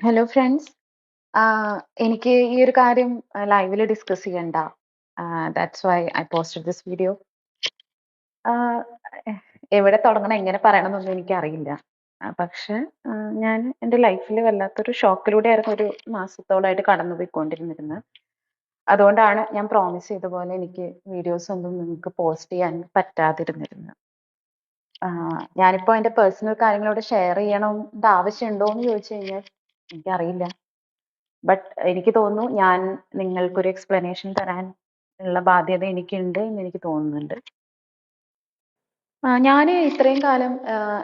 Hello friends. എനിക്ക് ഈ ഒരു കാര്യം ലൈവിൽ ഡിസ്കസ് ചെയ്യണ്ട. That's why I posted this video. എവിടെ തുടങ്ങണം, എങ്ങനെ പറയണമെന്നൊന്നും എനിക്കറിയില്ല. പക്ഷെ ഞാൻ എന്റെ ലൈഫിൽ വല്ലാത്തൊരു ഷോക്കിലൂടെ ആയിരുന്നു ഒരു മാസത്തോളമായിട്ട് കടന്നു പോയിക്കൊണ്ടിരുന്നിരുന്നത്. അതുകൊണ്ടാണ് ഞാൻ പ്രോമിസ് ചെയ്ത പോലെ എനിക്ക് വീഡിയോസ് ഒന്നും നിങ്ങൾക്ക് പോസ്റ്റ് ചെയ്യാൻ പറ്റാതിരുന്നിരുന്നത്. ഞാനിപ്പോൾ ഞാനിപ്പോ എന്റെ പേഴ്സണൽ കാര്യങ്ങളോട് ഷെയർ ചെയ്യണം ആവശ്യമുണ്ടോ എന്ന് ചോദിച്ചു കഴിഞ്ഞാൽ എനിക്കറിയില്ല. ബട്ട് എനിക്ക് തോന്നുന്നു ഞാൻ നിങ്ങൾക്കൊരു എക്സ്പ്ലനേഷൻ തരാൻ ഉള്ള ബാധ്യത എനിക്കുണ്ട് എന്ന് എനിക്ക് തോന്നുന്നുണ്ട്. ഞാൻ ഞാൻ ഇത്രയും കാലം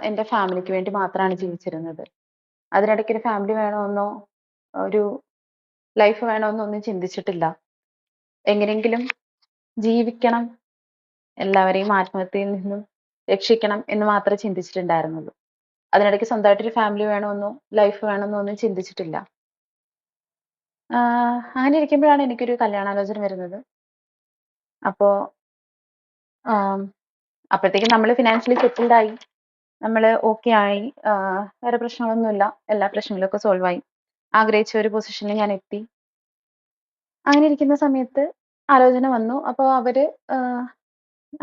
എന്റെ ഫാമിലിക്ക് വേണ്ടി മാത്രാണ് ജീവിച്ചിരുന്നത്. അതിനിടയ്ക്ക് ഒരു ഫാമിലി വേണമെന്നോ ഒരു ലൈഫ് വേണമെന്നോ ഒന്നും ചിന്തിച്ചിട്ടില്ല. എങ്ങനെയെങ്കിലും ജീവിക്കണം, എല്ലാവരെയും ആത്മഹത്യയിൽ നിന്നും രക്ഷിക്കണം എന്ന് മാത്രമേ ചിന്തിച്ചിട്ടുണ്ടായിരുന്നുള്ളൂ. അതിനിടയ്ക്ക് സ്വന്തമായിട്ടൊരു ഫാമിലി വേണമെന്നോ ലൈഫ് വേണമെന്നോ ഒന്നും ചിന്തിച്ചിട്ടില്ല. അങ്ങനെ ഇരിക്കുമ്പോഴാണ് എനിക്കൊരു കല്യാണാലോചന വരുന്നത്. അപ്പോ അപ്പോഴത്തേക്കും നമ്മൾ ഫിനാൻഷ്യലി സെറ്റിൽഡ് ആയി. നമ്മൾ ഓക്കെ ആയി. വേറെ പ്രശ്നങ്ങളൊന്നുമില്ല. എല്ലാ പ്രശ്നങ്ങളൊക്കെ സോൾവ് ആയി. ആഗ്രഹിച്ച ഒരു പൊസിഷനിൽ ഞാൻ എത്തി. അങ്ങനെ ഇരിക്കുന്ന സമയത്ത് ആലോചന വന്നു. അപ്പോൾ അവർ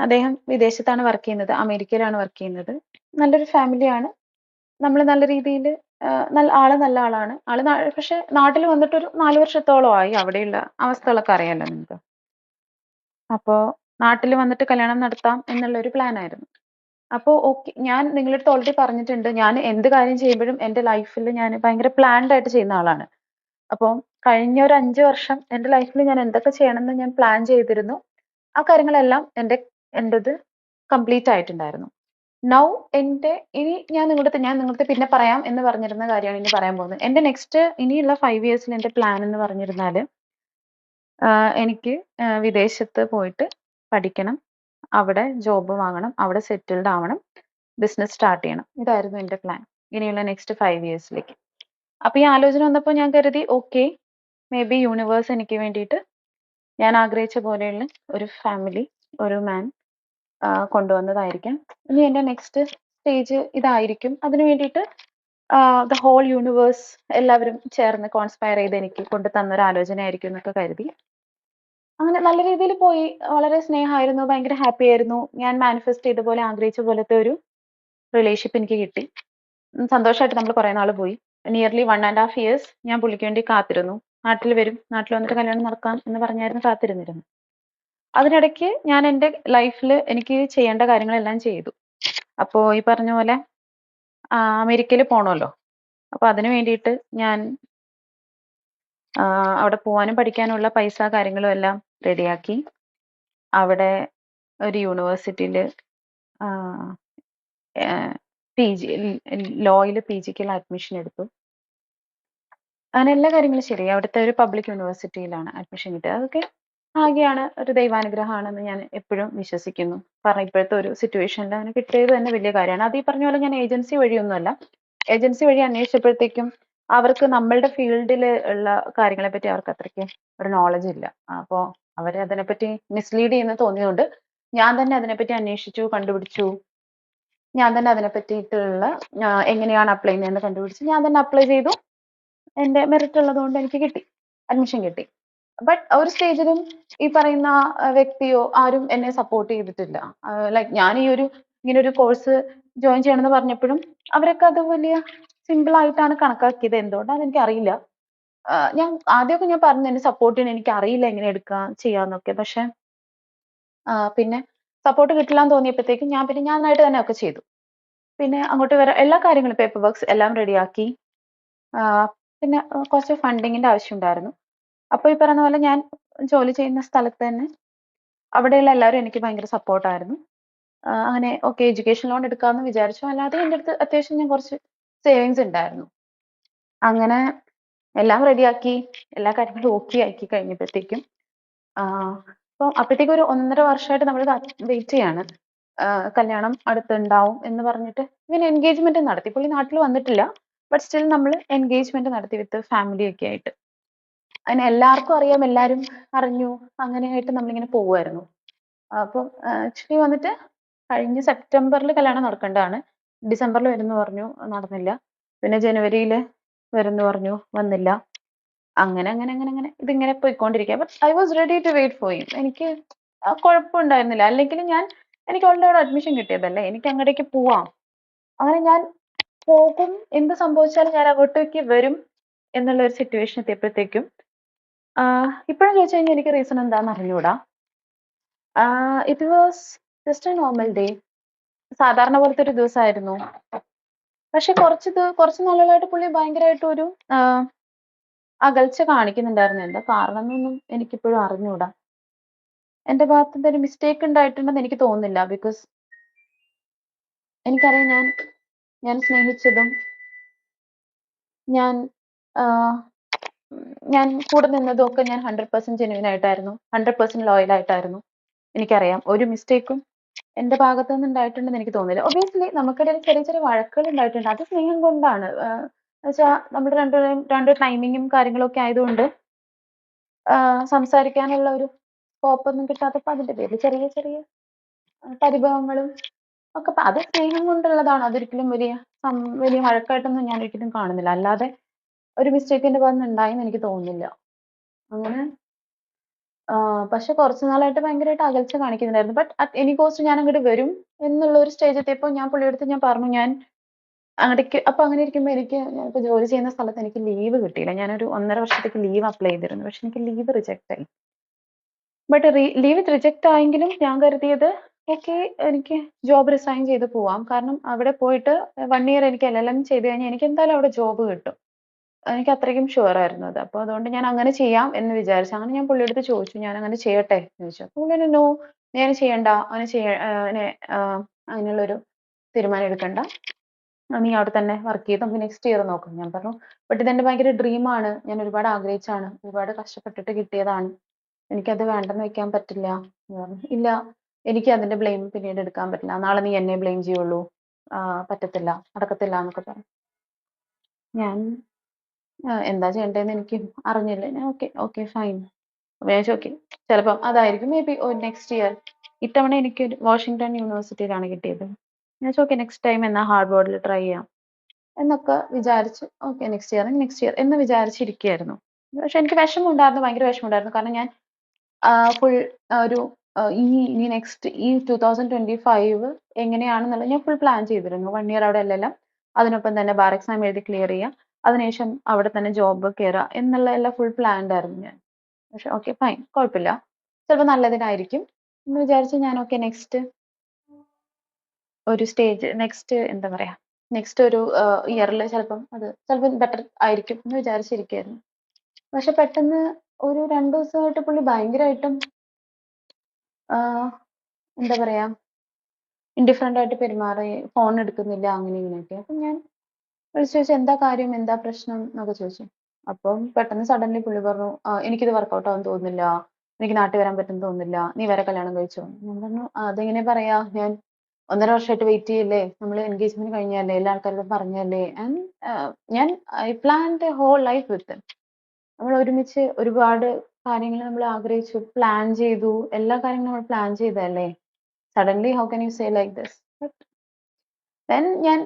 അദ്ദേഹം വിദേശത്താണ് വർക്ക് ചെയ്യുന്നത്. അമേരിക്കയിലാണ് വർക്ക് ചെയ്യുന്നത്. നല്ലൊരു ഫാമിലിയാണ്. നമ്മൾ നല്ല രീതിയിൽ നല്ല ആൾ നല്ല ആളാണ്. ആൾ നാ പക്ഷെ വന്നിട്ട് ഒരു 4 വർഷത്തോളമായി. അവിടെയുള്ള അവസ്ഥകളൊക്കെ അറിയാലോ നിങ്ങൾക്ക്. അപ്പോ നാട്ടിൽ വന്നിട്ട് കല്യാണം നടത്താം എന്നുള്ള ഒരു പ്ലാൻ ആയിരുന്നു. അപ്പോ ഓക്കെ ഞാൻ നിങ്ങളടുത്ത് ഓൾറെഡി പറഞ്ഞിട്ടുണ്ട്. ഞാൻ എന്ത് കാര്യം ചെയ്യുമ്പോഴും എന്റെ ലൈഫിൽ ഞാൻ ഭയങ്കര പ്ലാൻഡ് ആയിട്ട് ചെയ്യുന്ന ആളാണ്. അപ്പോ കഴിഞ്ഞ ഒരു 5 വർഷം എന്റെ ലൈഫിൽ ഞാൻ എന്തൊക്കെ ചെയ്യണമെന്ന് ഞാൻ പ്ലാൻ ചെയ്തിരുന്നു. ആ കാര്യങ്ങളെല്ലാം എന്റെ എന്റെത് കംപ്ലീറ്റ് ആയിട്ടുണ്ടായിരുന്നു. നൗ എന്റെ ഇനി ഞാൻ നിങ്ങളുടെ ഞാൻ നിങ്ങളുടെ പിന്നെ പറയാം എന്ന് പറഞ്ഞിരുന്ന കാര്യമാണ് ഇനി പറയാൻ പോകുന്നത്. എന്റെ നെക്സ്റ്റ് ഇനിയുള്ള ഫൈവ് ഇയേഴ്സിൽ എന്റെ പ്ലാൻ എന്ന് പറഞ്ഞിരുന്നാൽ എനിക്ക് വിദേശത്ത് പോയിട്ട് പഠിക്കണം. അവിടെ ജോബ് വാങ്ങണം. അവിടെ സെറ്റിൽഡ് ആവണം. ബിസിനസ് സ്റ്റാർട്ട് ചെയ്യണം. ഇതായിരുന്നു എന്റെ പ്ലാൻ. ഇനിയുള്ള നെക്സ്റ്റ് ഫൈവ് ഇയേഴ്സിലേക്ക്. അപ്പോൾ ഈ ആലോചന വന്നപ്പോൾ ഞാൻ കരുതി ഓക്കെ മേ ബി യൂണിവേഴ്സ് എനിക്ക് വേണ്ടിയിട്ട് ഞാൻ ആഗ്രഹിച്ച പോലെയുള്ള ഒരു ഫാമിലി, ഒരു മാൻ കൊണ്ടുവന്നതായിരിക്കാം. ഇനി എന്റെ നെക്സ്റ്റ് സ്റ്റേജ് ഇതായിരിക്കും. അതിനു വേണ്ടിയിട്ട് ദ ഹോൾ യൂണിവേഴ്സ് എല്ലാവരും ചേർന്ന് കോൺസ്പയർ ചെയ്ത് എനിക്ക് കൊണ്ട് തന്ന ഒരു ആലോചനയായിരിക്കും എന്നൊക്കെ കരുതി. അങ്ങനെ നല്ല രീതിയിൽ പോയി. വളരെ സ്നേഹമായിരുന്നു. ഭയങ്കര ഹാപ്പി ആയിരുന്നു. ഞാൻ മാനിഫെസ്റ്റ് ചെയ്ത പോലെ ആഗ്രഹിച്ച പോലത്തെ ഒരു റിലേഷൻഷിപ്പ് എനിക്ക് കിട്ടി. സന്തോഷമായിട്ട് നമ്മൾ കുറേ നാൾ പോയി. Nearly one and half years ഞാൻ പുള്ളിക്ക് വേണ്ടി കാത്തിരുന്നു. നാട്ടിൽ വരും. നാട്ടിൽ വന്നിട്ട് കല്യാണം നടക്കാം എന്ന് പറഞ്ഞായിരുന്നു കാത്തിരുന്നിരുന്നത്. അതിനിടയ്ക്ക് ഞാൻ എന്റെ ലൈഫിൽ എനിക്ക് ചെയ്യേണ്ട കാര്യങ്ങളെല്ലാം ചെയ്തു. അപ്പോൾ ഈ പറഞ്ഞ പോലെ അമേരിക്കയിൽ പോണമല്ലോ. അപ്പോൾ അതിന് വേണ്ടിയിട്ട് ഞാൻ അവിടെ പോവാനും പഠിക്കാനുള്ള പൈസ കാര്യങ്ങളും എല്ലാം റെഡിയാക്കി. അവിടെ ഒരു യൂണിവേഴ്സിറ്റിയിൽ ആഹ് ഏഹ് പിജി ലോയിൽ പിജിക്കുള്ള അഡ്മിഷൻ എടുത്തു. അങ്ങനെ എല്ലാ കാര്യങ്ങളും ശരിയായി. അവിടുത്തെ ഒരു പബ്ലിക് യൂണിവേഴ്സിറ്റിയിലാണ് അഡ്മിഷൻ കിട്ടിയത്. അതൊക്കെ ഭാഗ്യമാണ്, ഒരു ദൈവാനുഗ്രഹമാണെന്ന് ഞാൻ എപ്പോഴും വിശ്വസിക്കുന്നു. കാരണം ഇപ്പോഴത്തെ ഒരു സിറ്റുവേഷനിൽ അങ്ങനെ കിട്ടിയത് തന്നെ വലിയ കാര്യമാണ്. അത് ഈ പറഞ്ഞ പോലെ ഞാൻ ഏജൻസി വഴിയൊന്നുമല്ല. ഏജൻസി വഴി അന്വേഷിച്ചപ്പോഴത്തേക്കും അവർക്ക് നമ്മളുടെ ഫീൽഡിൽ ഉള്ള കാര്യങ്ങളെ പറ്റി അവർക്ക് അത്രയ്ക്ക് ഒരു നോളജ് ഇല്ല. അപ്പോ അവരെ അതിനെപ്പറ്റി മിസ്ലീഡ് ചെയ്യുന്ന തോന്നിയതുകൊണ്ട് ഞാൻ തന്നെ അതിനെപ്പറ്റി അന്വേഷിച്ചു, കണ്ടുപിടിച്ചു. ഞാൻ തന്നെ അതിനെ പറ്റിയിട്ടുള്ള എങ്ങനെയാണ് അപ്ലൈ ചെയ്യുന്നതെന്ന് കണ്ടുപിടിച്ച് ഞാൻ തന്നെ അപ്ലൈ ചെയ്തു. എന്റെ മെറിറ്റ് ഉള്ളതുകൊണ്ട് എനിക്ക് കിട്ടി. അഡ്മിഷൻ കിട്ടി. ബട്ട് ഒരു സ്റ്റേജിലും ഈ പറയുന്ന വ്യക്തിയോ ആരും എന്നെ സപ്പോർട്ട് ചെയ്തിട്ടില്ല. ലൈക്ക് ഞാൻ ഈ ഒരു ഇങ്ങനെ ഒരു കോഴ്സ് ജോയിൻ ചെയ്യണമെന്ന് പറഞ്ഞപ്പോഴും അവരൊക്കെ അത് വലിയ സിമ്പിൾ ആയിട്ടാണ് കണക്കാക്കിയത്. എന്തുകൊണ്ടാന്ന് എനിക്ക് അറിയില്ല ഞാൻ ആദ്യമൊക്കെ ഞാൻ പറഞ്ഞു എന്നെ സപ്പോർട്ട് ചെയ്യണം എനിക്ക് അറിയില്ല എങ്ങനെ എടുക്കുക ചെയ്യാന്നൊക്കെ. പക്ഷെ പിന്നെ സപ്പോർട്ട് കിട്ടില്ലാന്ന് തോന്നിയപ്പോഴത്തേക്കും ഞാൻ പിന്നെ ഞാനായിട്ട് തന്നെ ഒക്കെ ചെയ്തു. പിന്നെ അങ്ങോട്ട് വരെ എല്ലാ കാര്യങ്ങളും പേപ്പർ വർക്ക്സ് എല്ലാം റെഡിയാക്കി. പിന്നെ കുറച്ച് ഫണ്ടിങ്ങിന്റെ ആവശ്യമുണ്ടായിരുന്നു. അപ്പോൾ ഈ പറയുന്ന പോലെ ഞാൻ ജോലി ചെയ്യുന്ന സ്ഥലത്ത് തന്നെ അവിടെയുള്ള എല്ലാവരും എനിക്ക് ഭയങ്കര സപ്പോർട്ടായിരുന്നു. അങ്ങനെ ഓക്കെ എഡ്യൂക്കേഷൻ ലോൺ എടുക്കാമെന്ന് വിചാരിച്ചു. അല്ലാതെ എന്റെ അടുത്ത് അത്യാവശ്യം ഞാൻ കുറച്ച് സേവിങ്സ് ഉണ്ടായിരുന്നു. അങ്ങനെ എല്ലാം റെഡിയാക്കി എല്ലാ കാര്യങ്ങളും ഓക്കെ ആക്കി കഴിഞ്ഞപ്പോഴത്തേക്കും ആഹ് അപ്പോൾ അപ്പോഴത്തേക്കും ഒരു ഒന്നര വർഷമായിട്ട് നമ്മൾ വെയിറ്റ് ചെയ്യാണ്. കല്യാണം അടുത്തുണ്ടാവും എന്ന് പറഞ്ഞിട്ട് ഇങ്ങനെ എൻഗേജ്മെന്റ് നടത്തി. പുള്ളി നാട്ടിൽ വന്നിട്ടില്ല. ബട്ട് സ്റ്റിൽ നമ്മൾ എൻഗേജ്മെന്റ് നടത്തി വിത്ത് ഫാമിലി ഒക്കെ ആയിട്ട്. അങ്ങനെ എല്ലാവർക്കും അറിയാം. എല്ലാവരും അറിഞ്ഞു. അങ്ങനെയായിട്ട് നമ്മളിങ്ങനെ പോവുമായിരുന്നു. അപ്പം ആക്ച്വലി വന്നിട്ട് കഴിഞ്ഞ സെപ്റ്റംബറിൽ കല്യാണം നടക്കേണ്ടതാണ്. ഡിസംബറിൽ വരുമെന്ന് പറഞ്ഞു. നടന്നില്ല. പിന്നെ ജനുവരിയിൽ വരുമെന്ന് പറഞ്ഞു വന്നില്ല അങ്ങനെ അങ്ങനെ അങ്ങനെ അങ്ങനെ ഇതിങ്ങനെ പോയിക്കൊണ്ടിരിക്കുക but I was ready to wait for him എനിക്ക് കുഴപ്പമുണ്ടായിരുന്നില്ല അല്ലെങ്കിൽ ഞാൻ എനിക്ക് അവളുടെ അവിടെ അഡ്മിഷൻ കിട്ടിയതല്ലേ എനിക്ക് അങ്ങോട്ടേക്ക് പോവാം അങ്ങനെ ഞാൻ പോകും എന്ത് സംഭവിച്ചാലും ഞാൻ അങ്ങോട്ടേക്ക് വരും എന്നുള്ള ഒരു സിറ്റുവേഷൻ എത്തിയപ്പോഴത്തേക്കും ഇപ്പോഴും ചോദിച്ചു കഴിഞ്ഞാൽ എനിക്ക് റീസൺ എന്താണെന്ന് അറിഞ്ഞൂടാ. It was just a normal day സാധാരണ പോലത്തെ ഒരു ദിവസമായിരുന്നു പക്ഷെ കുറച്ച് കുറച്ച് നാളുകളായിട്ട് പുള്ളി ഭയങ്കരമായിട്ട് ഒരു അകൽച്ച കാണിക്കുന്നുണ്ടായിരുന്നു. എന്താ കാരണം എന്നൊന്നും എനിക്കിപ്പോഴും അറിഞ്ഞൂടാ. എന്റെ ഭാഗത്ത് എന്തെങ്കിലും മിസ്റ്റേക്ക് ഉണ്ടായിട്ടുണ്ടെന്ന് എനിക്ക് തോന്നുന്നില്ല. ബിക്കോസ് എനിക്കറിയാം ഞാൻ ഞാൻ സ്നേഹിച്ചതും ഞാൻ ഞാൻ കൂടെ നിന്നതും ഒക്കെ ഞാൻ ഹൺഡ്രഡ് പെർസെന്റ് ജെന്യൂൻ ആയിട്ടായിരുന്നു. ഹൺഡ്രഡ് പെർസെന്റ് ലോയൽ ആയിട്ടായിരുന്നു. എനിക്കറിയാം. ഒരു മിസ്റ്റേക്കും എന്റെ ഭാഗത്തു നിന്ന് ഉണ്ടായിട്ടുണ്ടെന്ന് എനിക്ക് തോന്നുന്നില്ല ഒബിയസ്ലി നമുക്കിടയിൽ ചെറിയ ചെറിയ വഴക്കുകൾ ഉണ്ടായിട്ടുണ്ട്. അത് സ്നേഹം കൊണ്ടാണ്. എന്നുവെച്ചാൽ നമ്മുടെ രണ്ടുപേരും രണ്ട് ടൈമിങ്ങും കാര്യങ്ങളും ഒക്കെ ആയതുകൊണ്ട് സംസാരിക്കാനുള്ള ഒരു സ്കോപ്പ് ഒന്നും കിട്ടാത്തപ്പോൾ അതിന്റെ പേരിൽ ചെറിയ ചെറിയ പരിഭവങ്ങളും ഒക്കെ. അത് സ്നേഹം കൊണ്ടുള്ളതാണ്. അതൊരിക്കലും വലിയ വലിയ വഴക്കായിട്ടൊന്നും ഞാൻ ഒരിക്കലും കാണുന്നില്ല. അല്ലാതെ ഒരു മിസ്റ്റേക്ക് എന്റെ ഭാഗത്തുനിന്ന് എനിക്ക് തോന്നുന്നില്ല. അങ്ങനെ ആഹ് പക്ഷെ കുറച്ച് നാളായിട്ട് ഭയങ്കരമായിട്ട് അകൽച്ച കാണിക്കുന്നുണ്ടായിരുന്നു. ബട്ട് അറ്റ് എനി കോസ്റ്റ് ഞാൻ അങ്ങോട്ട് വരും എന്നുള്ള ഒരു സ്റ്റേജ് എത്തിയപ്പോൾ ഞാൻ പുള്ളിയെടുത്ത് ഞാൻ പറഞ്ഞു ഞാൻ അങ്ങോട്ടേക്ക് അപ്പൊ അങ്ങനെ ഇരിക്കുമ്പോൾ എനിക്ക് ഞാനിപ്പോ ജോലി ചെയ്യുന്ന സ്ഥലത്ത് എനിക്ക് ലീവ് കിട്ടിയില്ല. ഞാനൊരു ഒന്നര വർഷത്തേക്ക് ലീവ് അപ്ലൈ ചെയ്തിരുന്നു. പക്ഷെ എനിക്ക് ലീവ് റിജക്ട് ആയി. ബട്ട് ലീവ് റിജക്ട് ആയെങ്കിലും ഞാൻ കരുതിയത് ഓക്കെ എനിക്ക് ജോബ് റിസൈൻ ചെയ്ത് പോവാം. കാരണം അവിടെ പോയിട്ട് വൺ ഇയർ എനിക്ക് എൽ എൽ എം ചെയ്ത് കഴിഞ്ഞാൽ എനിക്ക് എന്തായാലും അവിടെ ജോബ് കിട്ടും. എനിക്ക് അത്രയ്ക്കും ഷുവർ ആയിരുന്നു അത്. അപ്പൊ അതുകൊണ്ട് ഞാൻ അങ്ങനെ ചെയ്യാം എന്ന് വിചാരിച്ചു. അങ്ങനെ ഞാൻ പുള്ളിയെടുത്ത് ചോദിച്ചു ഞാൻ അങ്ങനെ ചെയ്യട്ടെ? എന്ന് ചോദിച്ചു. അപ്പൊ പുള്ളി നോ ഞാൻ ചെയ്യണ്ട. അങ്ങനെ ചെയ്യ അങ്ങനെ അങ്ങനെയുള്ളൊരു തീരുമാനം എടുക്കണ്ട. നീ അവിടെ തന്നെ വർക്ക് ചെയ്ത് നമുക്ക് നെക്സ്റ്റ് ഇയർ നോക്കാം. ഞാൻ പറഞ്ഞു ബട്ട് ഇതെന്റെ ഭയങ്കര ഡ്രീമാണ് ഞാൻ ഒരുപാട് ആഗ്രഹിച്ചാണ്. ഒരുപാട് കഷ്ടപ്പെട്ടിട്ട് കിട്ടിയതാണ്. എനിക്കത് വേണ്ടെന്ന് വെക്കാൻ പറ്റില്ല. ഇല്ല. എനിക്ക് അതിന്റെ ബ്ലെയിം പിന്നീട് എടുക്കാൻ പറ്റില്ല. നാളെ നീ എന്നെ ബ്ലെയിം ചെയ്യുള്ളൂ. പറ്റത്തില്ല. നടക്കത്തില്ല എന്നൊക്കെ പറഞ്ഞു. ഞാൻ എന്താ ചെയ്യേണ്ടതെന്ന് എനിക്ക് അറിഞ്ഞില്ല. ഞാൻ ഓക്കെ ഓക്കെ ഫൈൻ. വിചാരിച്ചു ഓക്കെ ചിലപ്പം അതായിരിക്കും മേ ബി നെക്സ്റ്റ് ഇയർ ഇത്തവണ എനിക്ക് വാഷിംഗ്ടൺ യൂണിവേഴ്സിറ്റിയിലാണ് കിട്ടിയത്. ഞാൻ ഓക്കെ നെക്സ്റ്റ് ടൈം എന്നാ ഹാർഡ്ബോർഡിൽ ട്രൈ ചെയ്യാം. എന്നൊക്കെ വിചാരിച്ച് okay next year next year എന്ന് വിചാരിച്ചിരിക്കുകയായിരുന്നു. പക്ഷെ എനിക്ക് വിഷമമുണ്ടായിരുന്നു ഭയങ്കര വിഷമമുണ്ടായിരുന്നു. കാരണം ഞാൻ ഫുൾ ഒരു ഈ ഇനി നെക്സ്റ്റ് ഈ ടൂ തൗസൻഡ് ട്വന്റി ഫൈവ് എങ്ങനെയാണെന്നുള്ളത് ഞാൻ ഫുൾ പ്ലാൻ ചെയ്തിരുന്നു. വൺ ഇയർ അവിടെ എല്ലാം അതിനൊപ്പം തന്നെ ബാർ എക്സാം എഴുതി ക്ലിയർ ചെയ്യുക അതിനുശേഷം അവിടെ തന്നെ ജോബ് കയറുക എന്നുള്ള എല്ലാം ഫുൾ പ്ലാൻഡ് ആയിരുന്നു ഞാൻ. പക്ഷെ ഓക്കെ ഫൈൻ കുഴപ്പമില്ല. ചിലപ്പോൾ നല്ലതിനായിരിക്കും. എന്ന് വിചാരിച്ച് ഞാൻ ഓക്കെ നെക്സ്റ്റ് ഒരു സ്റ്റേജ് നെക്സ്റ്റ് എന്താ പറയാ നെക്സ്റ്റ് ഒരു ഇയറിൽ ചിലപ്പം അത് ചിലപ്പോൾ ബെറ്റർ ആയിരിക്കും എന്ന് വിചാരിച്ചിരിക്കുകയായിരുന്നു. പക്ഷെ പെട്ടെന്ന് ഒരു രണ്ടു ദിവസമായിട്ട് പുള്ളി ഭയങ്കരമായിട്ടും എന്താ പറയാ ഇൻഡിഫറന്റ് ആയിട്ട് പെരുമാറി ഫോൺ എടുക്കുന്നില്ല അങ്ങനെ ഇങ്ങനെയൊക്കെ. അപ്പം ഞാൻ വിളിച്ചു ചോദിച്ചു എന്താ കാര്യം? എന്താ പ്രശ്നം? എന്നൊക്കെ ചോദിച്ചു. അപ്പം പെട്ടെന്ന് സഡൻലി പുള്ളി പറഞ്ഞു "ആ, എനിക്കിത് വർക്കൗട്ട് ആവാൻ തോന്നുന്നില്ല. എനിക്ക് നാട്ടിൽ വരാൻ പറ്റും തോന്നുന്നില്ല. നീ വേറെ കല്യാണം കഴിച്ചോ? ഞാൻ പറഞ്ഞു "ആ, അതെങ്ങനെ പറയാ? ഞാൻ ഒന്നര വർഷമായിട്ട് വെയിറ്റ് ചെയ്യല്ലേ? നമ്മൾ എൻഗേജ്മെന്റ് കഴിഞ്ഞല്ലേ? എല്ലാ ആൾക്കാരോടും പറഞ്ഞല്ലേ? ആൻഡ് ഞാൻ I plan planned whole life with നമ്മൾ ഒരുമിച്ച് ഒരുപാട് കാര്യങ്ങൾ നമ്മൾ ആഗ്രഹിച്ചു പ്ലാൻ ചെയ്തു. എല്ലാ കാര്യങ്ങളും നമ്മൾ plan ചെയ്തതല്ലേ? Suddenly how can you say like this then ഞാൻ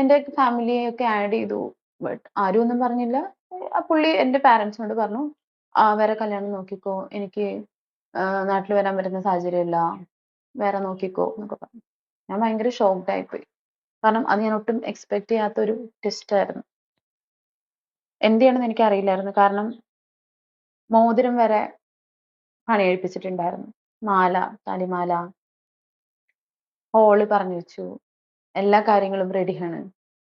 എന്റെ ഫാമിലിയെ ഒക്കെ ആഡ് ചെയ്തു. ബട്ട് ആരും ഒന്നും പറഞ്ഞില്ല. ആ പുള്ളി എന്റെ പാരൻസിനോട് പറഞ്ഞു ആ വേറെ കല്യാണം നോക്കിക്കോ. എനിക്ക് നാട്ടിൽ വരാൻ പറ്റുന്ന സാഹചര്യമില്ല. വേറെ നോക്കിക്കോ എന്നൊക്കെ പറഞ്ഞു. ഞാൻ ഭയങ്കര ഷോക്ക്ഡ് ആയിപ്പോയി. കാരണം അത് ഞാൻ ഒട്ടും എക്സ്പെക്ട് ചെയ്യാത്ത ഒരു ടെസ്റ്റ് ആയിരുന്നു. എന്ത് ചെയ്യണമെന്ന് എനിക്ക് അറിയില്ലായിരുന്നു കാരണം മോതിരം വരെ പണിയെഴുപ്പിച്ചിട്ടുണ്ടായിരുന്നു മാല തലിമാല. ഹോൾ പറഞ്ഞു വെച്ചു. എല്ലാ കാര്യങ്ങളും റെഡിയാണ്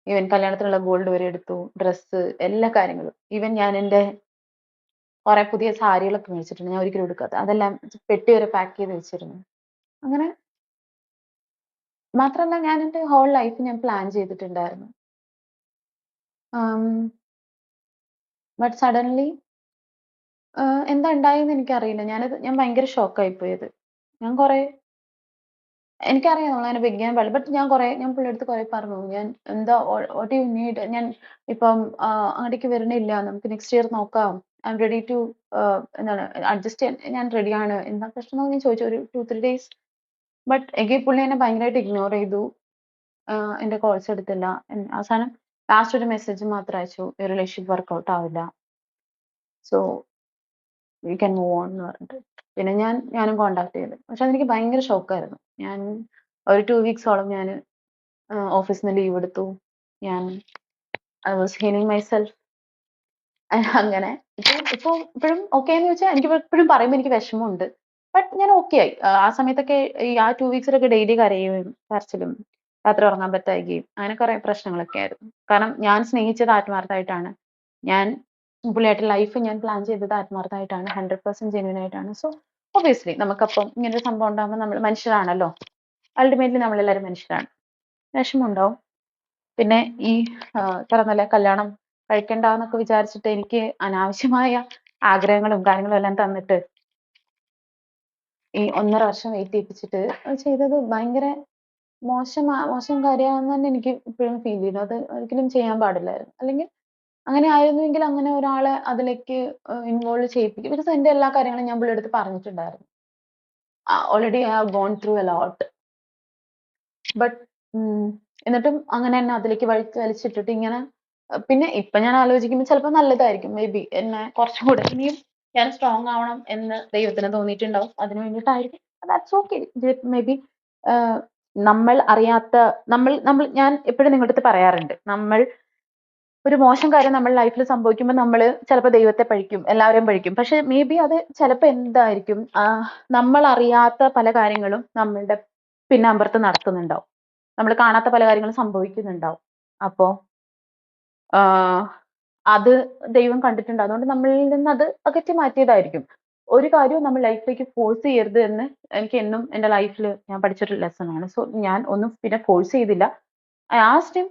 ഈവൻ കല്യാണത്തിനുള്ള ഗോൾഡ് വരെ എടുത്തു ഡ്രസ്സ് എല്ലാ കാര്യങ്ങളും. ഇവൻ ഞാൻ എന്റെ കുറെ പുതിയ സാരികളൊക്കെ മേടിച്ചിട്ടുണ്ട്. ഞാൻ ഒരിക്കലും എടുക്കാത്ത. അതെല്ലാം പെട്ടി വരെ പാക്ക് ചെയ്ത് വെച്ചിരുന്നു. അങ്ങനെ മാത്രമല്ല ഞാൻ എന്റെ ഹോൾ ലൈഫ് ഞാൻ പ്ലാൻ ചെയ്തിട്ടുണ്ടായിരുന്നു. ബട്ട് സഡൻലി എന്താ ഉണ്ടായെന്ന് എനിക്കറിയില്ല. ഞാനത് ഞാൻ ഭയങ്കര ഷോക്കായി പോയത്. ഞാൻ കുറെ എനിക്കറിയാം നമ്മളങ്ങനെ ബെഗ് പാടില്ല ബട്ട് ഞാൻ കുറെ ഞാൻ പുള്ളിയെടുത്ത് കുറെ പറഞ്ഞു. ഞാൻ എന്താ വാട്ട് യു നീഡ് ഞാൻ ഇപ്പം അങ്ങോട്ടേക്ക് വരണില്ല നമുക്ക് നെക്സ്റ്റ് ഇയർ നോക്കാം. ഐ എം റെഡി ടു എന്താണ് അഡ്ജസ്റ്റ് ചെയ്യാൻ ഞാൻ റെഡിയാണ് എന്താ പ്രശ്നം എന്ന് ഞാൻ ചോദിച്ചു. ഒരു ടു ത്രീ ഡേയ്സ് ബട്ട് എങ്കിൽ പുള്ളി എന്നെ ഭയങ്കരമായിട്ട് ഇഗ്നോർ ചെയ്തു. എന്റെ കോൾസ് എടുത്തില്ല. അവസാനം ലാസ്റ്റ് ഒരു മെസ്സേജ് മാത്രം അയച്ചു. ഈ റിലേഷൻഷിപ്പ് വർക്കൗട്ട് ആവില്ല. So you can move on എന്ന് പറഞ്ഞിട്ട്. പിന്നെ ഞാൻ ഞാനും കോണ്ടാക്ട് ചെയ്തു. പക്ഷെ അതെനിക്ക് ഭയങ്കര ഷോക്കായിരുന്നു ഞാൻ ഒരു ടു വീക്സോളം ഞാൻ ഓഫീസിൽ നിന്ന് ലീവ് എടുത്തു. ഞാൻ I was healing myself അങ്ങനെ. ഇപ്പൊ ഇപ്പൊ ഇപ്പോഴും ഓക്കെ എന്ന് വെച്ചാൽ എനിക്ക് ഇപ്പോഴും പറയുമ്പോൾ എനിക്ക് വിഷമമുണ്ട്. ബട്ട് ഞാൻ ഓക്കെ ആയി. ആ, ആ സമയത്തൊക്കെ ഈ ആ ടു വീക്സിലൊക്കെ ഡെയിലി കരയുകയും കരച്ചിലും രാത്രി ഉറങ്ങാൻ പറ്റായികയും അങ്ങനെ കുറെ പ്രശ്നങ്ങളൊക്കെ ആയിരുന്നു. കാരണം ഞാൻ സ്നേഹിച്ചത് ആത്മാർത്ഥമായിട്ടാണ്. ഞാൻ പുള്ളിയായിട്ട് ലൈഫ് ഞാൻ പ്ലാൻ ചെയ്തത് ആത്മാർത്ഥമായിട്ടാണ്. ഹൺഡ്രഡ് പെർസെന്റ് ജെന്യൂൻ ആയിട്ടാണ്. സോ ഒബിയസ്ലി നമുക്കപ്പം ഇങ്ങനെ ഒരു സംഭവം ഉണ്ടാകുമ്പോൾ നമ്മൾ മനുഷ്യരാണല്ലോ. അൾട്ടിമേറ്റ്ലി നമ്മളെല്ലാവരും മനുഷ്യരാണ്. വിഷമമുണ്ടാവും. പിന്നെ ഈ പറഞ്ഞ കല്യാണം കഴിക്കണ്ടെന്നൊക്കെ വിചാരിച്ചിട്ട് എനിക്ക് അനാവശ്യമായ ആഗ്രഹങ്ങളും കാര്യങ്ങളും എല്ലാം തന്നിട്ട് ഈ ഒന്നര വർഷം വെയിറ്റ് ചെയ്യിപ്പിച്ചിട്ട് ചെയ്തത് ഭയങ്കര മോശം മോശം കാര്യമാണെന്ന് തന്നെ എനിക്ക് ഇപ്പോഴും ഫീൽ ചെയ്യുന്നു. അത് ഒരിക്കലും ചെയ്യാൻ പാടില്ലായിരുന്നു. അല്ലെങ്കിൽ അങ്ങനെ ആയിരുന്നുവെങ്കിൽ അങ്ങനെ ഒരാളെ അതിലേക്ക് ഇൻവോൾവ് ചെയ്യിപ്പിക്കും. ബിക്കോസ് എന്റെ എല്ലാ കാര്യങ്ങളും ഞാൻ പുള്ളിയുടെ അടുത്ത് പറഞ്ഞിട്ടുണ്ടായിരുന്നു. Already I have gone through a lot but എന്നിട്ടും അങ്ങനെ എന്നെ അതിലേക്ക് വഴി വലിച്ചിട്ടിട്ട് ഇങ്ങനെ പിന്നെ ഇപ്പൊ ഞാൻ ആലോചിക്കുമ്പോൾ ചിലപ്പോൾ നല്ലതായിരിക്കും. മേ ബി എന്നെ കുറച്ചും കൂടെ ഇനിയും ഞാൻ സ്ട്രോങ് ആവണം എന്ന് ദൈവത്തിന് തോന്നിയിട്ടുണ്ടാവും. അതിന് വേണ്ടിയിട്ടായിരിക്കും. ദാറ്റ്സ് ഓക്കെ മേ ബി നമ്മൾ അറിയാത്ത നമ്മൾ നമ്മൾ ഞാൻ എപ്പോഴും നിങ്ങളുടെ അടുത്ത് പറയാറുണ്ട്. നമ്മൾ ഒരു മോശം കാര്യം നമ്മൾ ലൈഫിൽ സംഭവിക്കുമ്പോൾ നമ്മൾ ചിലപ്പോൾ ദൈവത്തെ പഴിക്കും എല്ലാവരെയും പഴിക്കും പക്ഷെ മേ ബി അത് ചിലപ്പോൾ എന്തായിരിക്കും നമ്മൾ അറിയാത്ത പല കാര്യങ്ങളും നമ്മളുടെ പിന്നാമ്പുറത്ത് നടക്കുന്നുണ്ടാവും നമ്മൾ കാണാത്ത പല കാര്യങ്ങളും സംഭവിക്കുന്നുണ്ടാവും. അപ്പോ അത് ദൈവം കണ്ടിട്ടുണ്ട്. അതുകൊണ്ട് നമ്മളിൽ നിന്ന് അത് അകറ്റി മാറ്റിയതായിരിക്കും. ഒരു കാര്യവും നമ്മൾ ലൈഫിലേക്ക് ഫോഴ്സ് ചെയ്യരുത് എന്ന് എനിക്ക് എന്നും എന്റെ ലൈഫിൽ ഞാൻ പഠിച്ചൊരു ലെസൺ ആണ്. സോ ഞാൻ ഒന്നും പിന്നെ ഫോഴ്സ് ചെയ്തില്ല. I asked him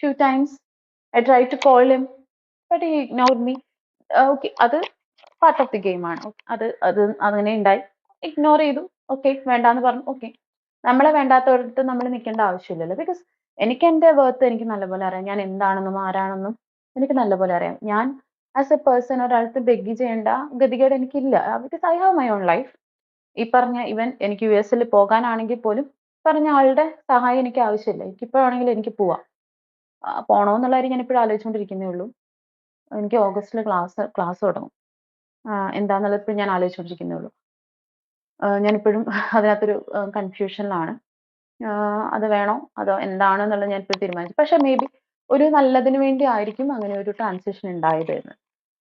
few times I try to call him but he ignore me okay അത് പാർട്ട് ഓഫ് ദി ഗെയിം ആണ്. അത് അത് അങ്ങനെ ഉണ്ടായി. ഇഗ്നോർ ചെയ്തു. ഓക്കെ വേണ്ടാന്ന് പറഞ്ഞു. ഓക്കെ നമ്മളെ വേണ്ടാത്തവരടുത്ത് നമ്മൾ നിൽക്കേണ്ട ആവശ്യമില്ലല്ലോ. ബിക്കോസ് എനിക്ക് എന്റെ വേർത്ത് എനിക്ക് നല്ലപോലെ അറിയാം. ഞാൻ എന്താണെന്നും ആരാണെന്നും എനിക്ക് നല്ലപോലെ അറിയാം. ഞാൻ ആസ് എ പേഴ്സൺ ഒരാൾക്ക് ബെഗ് ചെയ്യേണ്ട ഗതികേട് എനിക്കില്ല. Because I have my own life ഈ പറഞ്ഞ ഇവൻ എനിക്ക് യു എസിൽ പോകാനാണെങ്കിൽ പോലും പറഞ്ഞ ആളുടെ സഹായം എനിക്ക് ആവശ്യമില്ല. എനിക്കിപ്പോഴാണെങ്കിൽ എനിക്ക് പോവാം. പോണോന്നുള്ള കാര്യം ഞാൻ ഇപ്പോഴും ആലോചിച്ചുകൊണ്ടിരിക്കുന്നേ ഉള്ളൂ. എനിക്ക് ഓഗസ്റ്റിൽ ക്ലാസ് ക്ലാസ് തുടങ്ങും. എന്താന്നുള്ളത് ഇപ്പോഴും ഞാൻ ആലോചിച്ചുകൊണ്ടിരിക്കുന്നേ ഉള്ളൂ. ഞാൻ ഞാനിപ്പോഴും അതിനകത്തൊരു കൺഫ്യൂഷനിലാണ് അത് വേണോ? അതോ എന്താണെന്നുള്ളത് ഞാൻ ഇപ്പോൾ തീരുമാനിച്ചു. പക്ഷെ മേ ബി ഒരു നല്ലതിന് വേണ്ടി ആയിരിക്കും അങ്ങനെ ഒരു ട്രാൻസിഷൻ ഉണ്ടായത് എന്ന്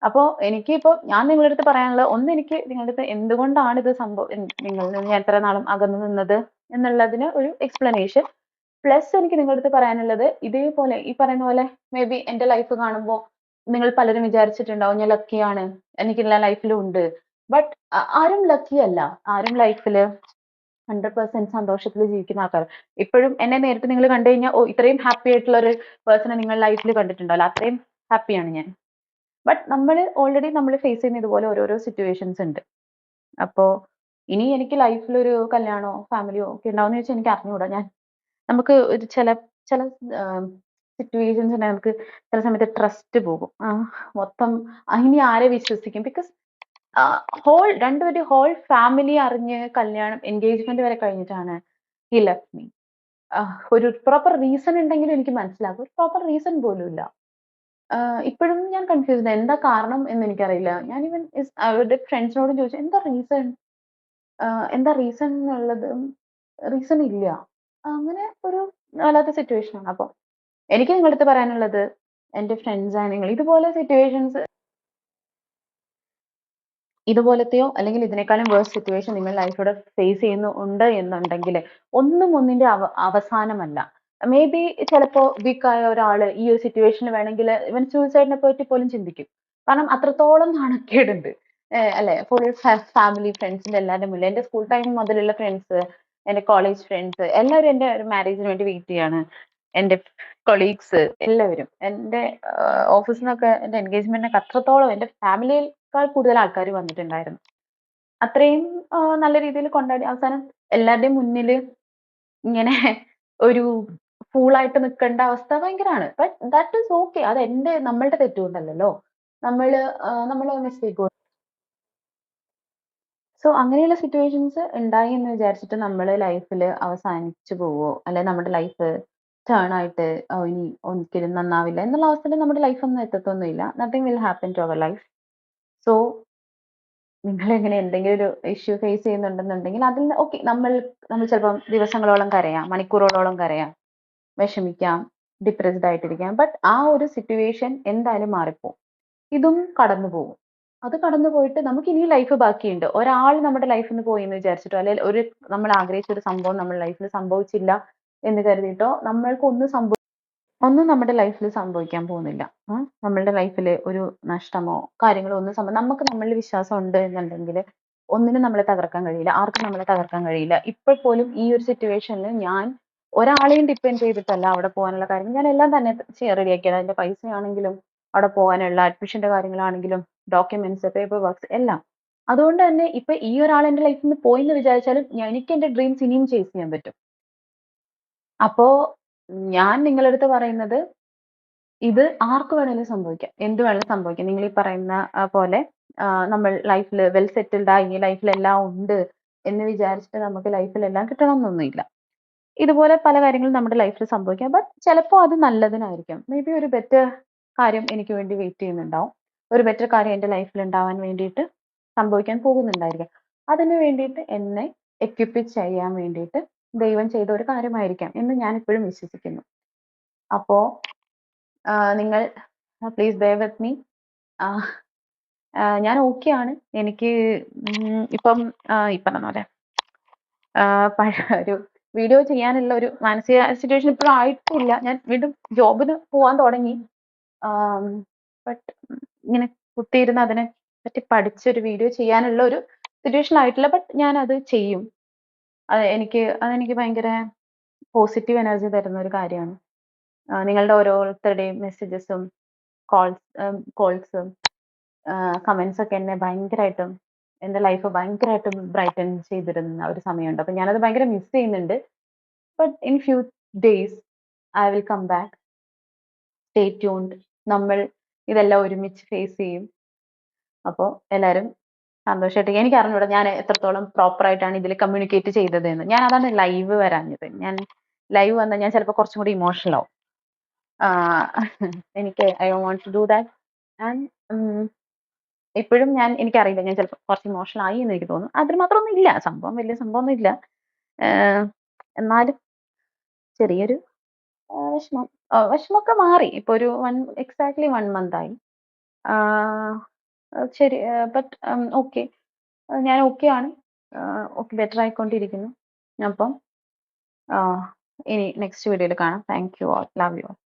അപ്പോൾ എനിക്കിപ്പോൾ ഞാൻ നിങ്ങളുടെ അടുത്ത് പറയാനുള്ളത് ഒന്ന് എനിക്ക് നിങ്ങളുടെ അടുത്ത് എന്തുകൊണ്ടാണ് ഇത് സംഭവം നിങ്ങളിൽ നിന്ന് ഞാൻ എത്ര നാളും അകന്നു നിന്നത് എന്നുള്ളതിന് ഒരു എക്സ്പ്ലനേഷൻ പ്ലസ് എനിക്ക് നിങ്ങളുടെ അടുത്ത് പറയാനുള്ളത് ഇതേപോലെ ഈ പറയുന്ന പോലെ മേ ബി എന്റെ ലൈഫ് കാണുമ്പോൾ നിങ്ങൾ പലരും വിചാരിച്ചിട്ടുണ്ടാവും ഞാൻ ലക്കിയാണ് എനിക്ക് എല്ലാ ലൈഫിലും ഉണ്ട്. ബട്ട് ആരും ലക്കി അല്ല. ആരും ലൈഫിൽ ഹൺഡ്രഡ് പെർസെന്റ് സന്തോഷത്തിൽ ജീവിക്കുന്ന ആൾക്കാർ. ഇപ്പോഴും എന്നെ നേരിട്ട് നിങ്ങൾ കണ്ടു കഴിഞ്ഞാൽ ഓ ഇത്രയും ഹാപ്പി ആയിട്ടുള്ള ഒരു പേഴ്സണെ നിങ്ങൾ ലൈഫിൽ കണ്ടിട്ടുണ്ടാവില്ല. അത്രയും ഹാപ്പിയാണ് ഞാൻ. ബട്ട് നമ്മൾ ഓൾറെഡി നമ്മൾ ഫേസ് ചെയ്യുന്ന ഇതുപോലെ ഓരോരോ സിറ്റുവേഷൻസ് ഉണ്ട്. അപ്പോ ഇനി എനിക്ക് ലൈഫിൽ ഒരു കല്യാണമോ ഫാമിലിയോ ഒക്കെ ഉണ്ടാവുമെന്ന് ചോദിച്ചാൽ എനിക്ക് അറിഞ്ഞുകൂടാ ഞാൻ. നമുക്ക് ഒരു ചില ചില സിറ്റുവേഷൻസ് നമുക്ക് ചില സമയത്ത് ട്രസ്റ്റ് പോകും. മൊത്തം ഇനി ആരെ വിശ്വസിക്കും? ബിക്കോസ് ഹോൾ രണ്ടുപേരും ഹോൾ ഫാമിലി അറിഞ്ഞ് കല്യാണം എൻഗേജ്മെന്റ് വരെ കഴിഞ്ഞിട്ടാണ് ഹി ലെഫ്റ്റ് മീ ഒരു പ്രോപ്പർ റീസൺ ഉണ്ടെങ്കിലും എനിക്ക് മനസ്സിലാകും. ഒരു പ്രോപ്പർ റീസൺ പോലും ഇല്ല. ഇപ്പോഴും ഞാൻ കൺഫ്യൂസ്ഡ് എന്താ കാരണം എന്ന് എനിക്കറിയില്ല. ഞാൻ ഇവൻ അവരുടെ ഫ്രണ്ട്സിനോടും ചോദിച്ചു എന്താ റീസൺ എന്താ റീസൺ എന്നുള്ളത് റീസൺ ഇല്ല. അങ്ങനെ ഒരു വല്ലാത്ത സിറ്റുവേഷൻ ആണ്. അപ്പോൾ എനിക്ക് നിങ്ങളടുത്ത് പറയാനുള്ളത് എന്റെ ഫ്രണ്ട്സ് ആണ് നിങ്ങൾ. ഇതുപോലെ സിറ്റുവേഷൻസ് ഇതുപോലത്തെയോ അല്ലെങ്കിൽ ഇതിനേക്കാളും വേഴ്സ് സിറ്റുവേഷൻ നിങ്ങൾ ലൈഫിലൂടെ ഫേസ് ചെയ്യുന്നുണ്ട് എന്നുണ്ടെങ്കിൽ ഒന്നും ഒന്നിന്റെ അവ അവസാനമല്ല. മേ ബി ചിലപ്പോ വീക്കായ ഒരാൾ ഈ ഒരു സിറ്റുവേഷനിൽ വേണമെങ്കിൽ ഇവൻ സൂയിസൈഡിനെ പറ്റി പോലും ചിന്തിക്കും. കാരണം അത്രത്തോളം നാണക്കേടുണ്ട്. അല്ലെ? ഫുൾ ഫാമിലി ഫ്രണ്ട്സിന്റെ എല്ലാവരുടെ മുന്നിൽ. എന്റെ സ്കൂൾ ടൈം മുതലുള്ള ഫ്രണ്ട്സ് എന്റെ കോളേജ് ഫ്രണ്ട്സ് എല്ലാവരും എന്റെ ഒരു മാരേജിന് വേണ്ടി വെയിറ്റ് ചെയ്യാണ്. എന്റെ കൊളീഗ്സ് എല്ലാവരും. എന്റെ ഓഫീസിൽ നിന്നൊക്കെ എന്റെ എൻഗേജ്മെന്റിനൊക്കെ അത്രത്തോളം എന്റെ ഫാമിലിയേക്കാൾ കൂടുതൽ ആൾക്കാർ വന്നിട്ടുണ്ടായിരുന്നു. അത്രയും നല്ല രീതിയിൽ കൊണ്ടാടി അവസാനം എല്ലാവരുടെയും മുന്നിൽ ഇങ്ങനെ ഒരു ഫൂളായിട്ട് നിൽക്കേണ്ട അവസ്ഥ ഭയങ്കരമാണ് ബട്ട് ദാറ്റ് ഈസ് ഓക്കെ അത് എന്റെ നമ്മളുടെ തെറ്റുകൊണ്ടല്ലല്ലോ നമ്മൾ നമ്മൾ മിസ്റ്റേക്ക് സോ അങ്ങനെയുള്ള സിറ്റുവേഷൻസ് ഉണ്ടായി എന്ന് വിചാരിച്ചിട്ട് നമ്മൾ ലൈഫിൽ അവസാനിച്ചു പോവോ? അല്ലെ നമ്മുടെ ലൈഫ് ടേൺ ആയിട്ട് ഇനി ഒരിക്കലും നന്നാവില്ല എന്നുള്ള അവസ്ഥയിൽ നമ്മുടെ ലൈഫ് ഒന്നും എത്തത്തൊന്നുമില്ല. Nothing will happen to our life so നിങ്ങളിങ്ങനെ എന്തെങ്കിലും ഒരു ഇഷ്യൂ ഫേസ് ചെയ്യുന്നുണ്ടെന്നുണ്ടെങ്കിൽ അതിൽ ഓക്കെ നമ്മൾ നമ്മൾ ചിലപ്പം ദിവസങ്ങളോളം കരയാം മണിക്കൂറുകളോളം കരയാം വിഷമിക്കാം ഡിപ്രസ്ഡ് ആയിട്ടിരിക്കാം. ബട്ട് ആ ഒരു സിറ്റുവേഷൻ എന്തായാലും മാറിപ്പോവും. ഇതും കടന്നു പോകും അത് കടന്നു പോയിട്ട് നമുക്ക് ഇനി ലൈഫ് ബാക്കിയുണ്ട്. ഒരാൾ നമ്മുടെ ലൈഫിൽ നിന്ന് പോയി എന്ന് വിചാരിച്ചിട്ടോ അല്ലെങ്കിൽ ഒരു നമ്മൾ ആഗ്രഹിച്ച ഒരു സംഭവം നമ്മുടെ ലൈഫിൽ സംഭവിച്ചില്ല എന്ന് കരുതിയിട്ടോ നമ്മൾക്ക് ഒന്നും സംഭവ ഒന്നും നമ്മുടെ ലൈഫിൽ സംഭവിക്കാൻ പോകുന്നില്ല. നമ്മളുടെ ലൈഫിൽ ഒരു നഷ്ടമോ കാര്യങ്ങളോ ഒന്നും സംഭവം നമുക്ക് നമ്മളിൽ വിശ്വാസം ഉണ്ട് എന്നുണ്ടെങ്കിൽ ഒന്നിനും നമ്മളെ തകർക്കാൻ കഴിയില്ല ആർക്കും നമ്മളെ തകർക്കാൻ കഴിയില്ല. ഇപ്പോൾ പോലും ഈ ഒരു സിറ്റുവേഷനിൽ ഞാൻ ഒരാളെയും ഡിപ്പെൻഡ് ചെയ്തിട്ടല്ല അവിടെ പോകാനുള്ള കാര്യം. ഞാൻ എല്ലാം തന്നെ റെഡിയാക്കിയത് അതിന്റെ പൈസ ആണെങ്കിലും അവിടെ പോകാനുള്ള അഡ്മിഷന്റെ കാര്യങ്ങളാണെങ്കിലും ഡോക്യുമെന്റ്സ് പേപ്പർ വർക്ക്സ് എല്ലാം. അതുകൊണ്ട് തന്നെ ഇപ്പൊ ഈ ഒരാൾ എന്റെ ലൈഫിൽ നിന്ന് പോയി എന്ന് വിചാരിച്ചാലും എനിക്ക് എന്റെ ഡ്രീംസ് ഇനിയും ചേസ് ചെയ്യാൻ പറ്റും. അപ്പോ ഞാൻ നിങ്ങളടുത്ത് പറയുന്നത് ഇത് ആർക്ക് വേണേലും സംഭവിക്കാം. എന്ത് വേണേലും സംഭവിക്കാം. നിങ്ങൾ ഈ പറയുന്ന പോലെ നമ്മൾ ലൈഫിൽ വെൽ സെറ്റിൽഡ് ആയി ലൈഫിൽ എല്ലാം ഉണ്ട് എന്ന് വിചാരിച്ചിട്ട് നമുക്ക് ലൈഫിൽ എല്ലാം കിട്ടണമെന്നൊന്നുമില്ല. ഇതുപോലെ പല കാര്യങ്ങളും നമ്മുടെ ലൈഫിൽ സംഭവിക്കാം. ബട്ട് ചിലപ്പോൾ അത് നല്ലതിനായിരിക്കും. മേ ബി ഒരു ബെറ്റർ കാര്യം എനിക്ക് വേണ്ടി വെയിറ്റ് ചെയ്യുന്നുണ്ടാവും. ഒരു ബെറ്റർ കാര്യം എന്റെ ലൈഫിൽ ഉണ്ടാവാൻ വേണ്ടിയിട്ട് സംഭവിക്കാൻ പോകുന്നുണ്ടായിരിക്കാം. അതിനു വേണ്ടിയിട്ട് എന്നെ എക്വിപ്പ് ചെയ്യാൻ വേണ്ടിയിട്ട് ദൈവം ചെയ്ത ഒരു കാര്യമായിരിക്കാം എന്ന് ഞാൻ ഇപ്പോഴും വിശ്വസിക്കുന്നു. അപ്പോ നിങ്ങൾ പ്ലീസ് ബേ വിത്ത് മീ ഞാൻ ആണ്. എനിക്ക് ഇപ്പം പോലെ ആ, പഴ- ഒരു വീഡിയോ ചെയ്യാനുള്ള ഒരു മാനസിക സിറ്റുവേഷൻ ഇപ്പോഴും ആയിട്ടില്ല. ഞാൻ വീണ്ടും ജോബിന് പോവാൻ തുടങ്ങി. ബട്ട് ഇങ്ങനെ കുത്തിയിരുന്ന് അതിനെ പറ്റി പഠിച്ചൊരു വീഡിയോ ചെയ്യാനുള്ള ഒരു സിറ്റുവേഷൻ ആയിട്ടില്ല. ബട്ട് ഞാൻ അത് ചെയ്യും. അത് എനിക്ക് അതെനിക്ക് ഭയങ്കര പോസിറ്റീവ് എനർജി തരുന്ന ഒരു കാര്യമാണ്. നിങ്ങളുടെ ഓരോരുത്തരുടെയും മെസ്സേജസും കോൾസ് കോൾസും കമന്റ്സ് ഒക്കെ എന്നെ ഭയങ്കരമായിട്ടും എന്റെ ലൈഫ് ഭയങ്കരമായിട്ടും ബ്രൈറ്റൻ ചെയ്തിരുന്ന ഒരു സമയമുണ്ട്. അപ്പൊ ഞാനത് ഭയങ്കര മിസ് ചെയ്യുന്നുണ്ട്. But in few days I will come back stay tuned നമ്മൾ ഇതെല്ലാം ഒരുമിച്ച് ഫേസ് ചെയ്യും. അപ്പോൾ എല്ലാവരും സന്തോഷമായിട്ട് എനിക്ക് അറിഞ്ഞൂടെ ഞാൻ എത്രത്തോളം പ്രോപ്പർ ആയിട്ടാണ് ഇതിൽ കമ്മ്യൂണിക്കേറ്റ് ചെയ്തത് എന്ന് ഞാൻ അതാണ് ലൈവ് വരാഞ്ഞത്. ഞാൻ ലൈവ് വന്നാൽ ഞാൻ ചിലപ്പോൾ കുറച്ചും കൂടി ഇമോഷണൽ ആവും. എനിക്ക് I want to do that and എപ്പോഴും ഞാൻ എനിക്കറിയില്ല. ഞാൻ ചിലപ്പോൾ കുറച്ച് ഇമോഷണൽ ആയി എന്ന് എനിക്ക് തോന്നുന്നു. അതിന് മാത്രമൊന്നും ഇല്ല. സംഭവം വലിയ സംഭവമൊന്നും ഇല്ല. എന്നാലും ചെറിയൊരു ആഹ് വിഷമം. ആഹ് വിഷമമൊക്കെ മാറി. ഇപ്പൊ ഒരു വൺ എക്സാക്ട്ലി വൺ മന്ത് ആയി. ആഹ് ശരി. ബട്ട് ഓക്കെ ഞാൻ ഓക്കെ ആണ്. ഓക്കെ ബെറ്റർ ആയിക്കൊണ്ടിരിക്കുന്നു. അപ്പം ആഹ് ഇനി നെക്സ്റ്റ് വീഡിയോയിൽ കാണാം. Thank you all love you